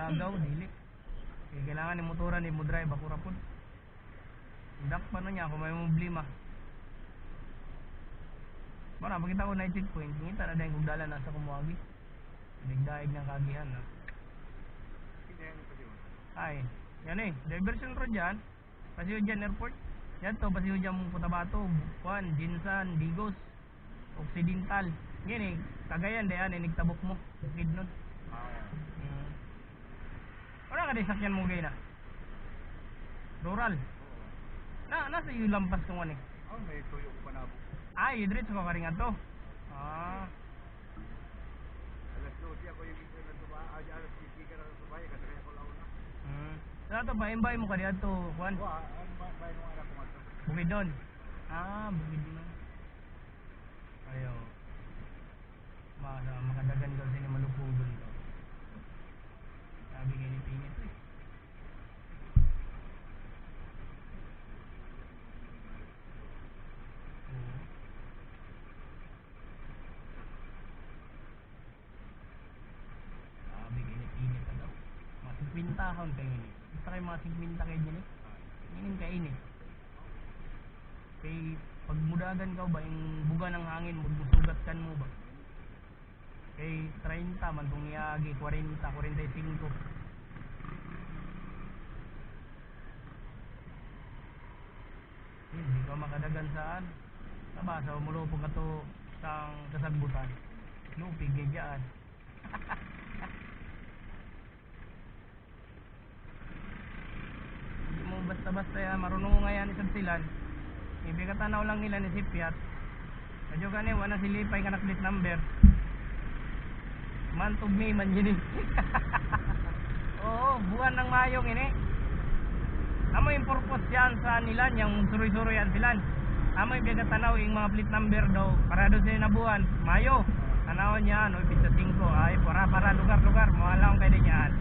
gagaw dili. Kaya kailangan ni motoran ni mo drive ako rapod. Dak pa na niya kung may problema. Bara, pagkita ko na checkpoint, ngita na dahil kung dala na sa kumuagi. Nagdaig ng kagihan na. Ay, yan eh. Diversion road dyan airport. Yan to, pasiyo dyan mong Cotabato, Juan, Jinsan, Digos, Occidental. Yan eh, Cagayan, dayan eh, nagtabok mo. Bukid nun. Ka din sakyan mo gay na. Rural. Na, nasa iyo lampas kung ano eh. Oh, may tuyo ko pa na ako. Ay, diretso ka karingan to. Ah, Alas 12 ako yung isa na tuba. Ah, alas 15 ka na subay. Kasi kaya ko launa. mm. Sa to, bayan-bayan mo ka diyan to, Juan. Wa, ano ba ba yung anak ko nga to? Bukid doon. Ah, bukid doon. Ayo. Maka, makadagan daw sini malupong doon to. Sabi nga ni Pingit eh. Oo. Sabi nga ni Pingit na daw. Mga 50 akong kayo ni. Basta kayo mga 50 kayo dyan eh. Ingin ka ini. Kay pagmudagan ka ba yung buga ng hangin magbusugat kan mo ba? Kay 30 man tong niagi 40, 45. Hindi ka makadagan saan. Nabasa mo lo ka to sang kasagbutan. Lupig gayaan. Hindi basta-basta yan, marunong nga yan isang silan. Ibig katanaw lang nila ni Sipiat. Medyo gani, wala silipay ka na plate number. Mantog me man yun eh. Oo, buwan ng mayong ini. Amo yung purpose yan sa nila, yung suroy-suroy yan silan. Amo yung bigat tanaw yung mga plate number daw, para doon sila na buwan. Mayo, tanawan niya, no, pizza 5, ay, para para lugar-lugar, mawala akong kayo niyan.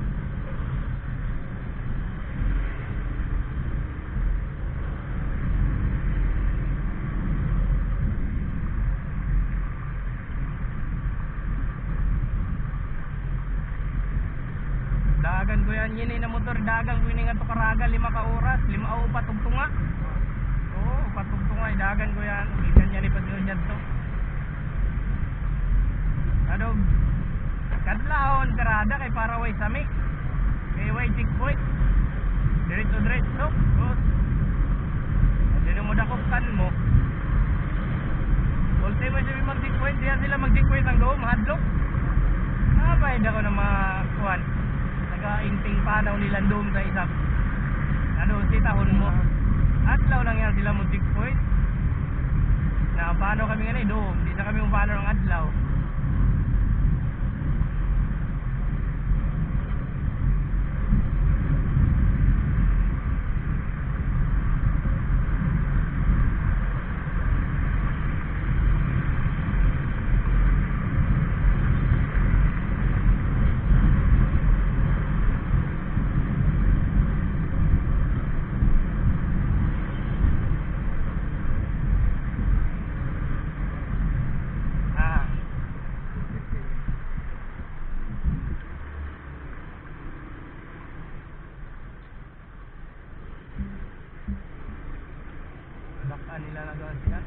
Dagan ko yan yun na motor dagan ko yun nga to karaga lima ka oras lima o patugtunga. Oo patugtunga dagan ko yan. Bigan yan ipasunod yan to. Adog. Kadlahon karada kay para way sami. Kay way checkpoint diretso diretso oh hindi mo dakokan mo. Ultimo siya mag checkpoint diyan sila mag checkpoint ang doon mahadlok ah bayad ako ng mga kuwan nag-inting panaw nila doon sa isang ano si tahon mo. Adlaw lang yan sila mo checkpoint na paano kami nga na doon. Di na kami kung paano ng adlaw ah baka nila nagawa siya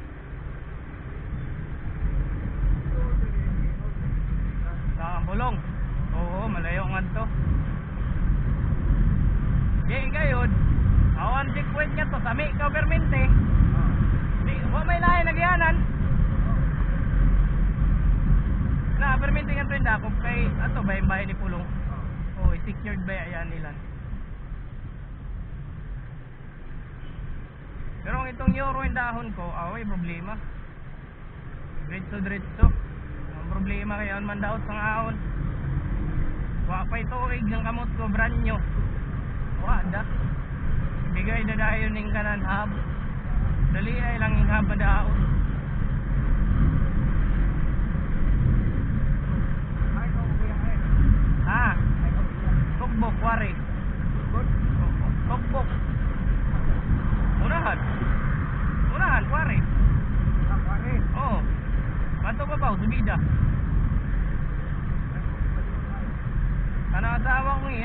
sa bulong oo malayo nga to. Di gayod awan checkpoint nga to sami government eh di wa may lahi nagyanan. Na permente nga to yung dakop kay ato ba yung bahay ni pulong? Oh secured ba yan nila pero ang itong euro yung dahon ko away problema. Diretso diretso. Ang problema kaya man daot sa ahon wa pa ito ig ng kamot ko brand new. Wa da. Bigay na dayo ning kanan hab. Dali ay lang yung hab na daon bida. Ano tawag mo?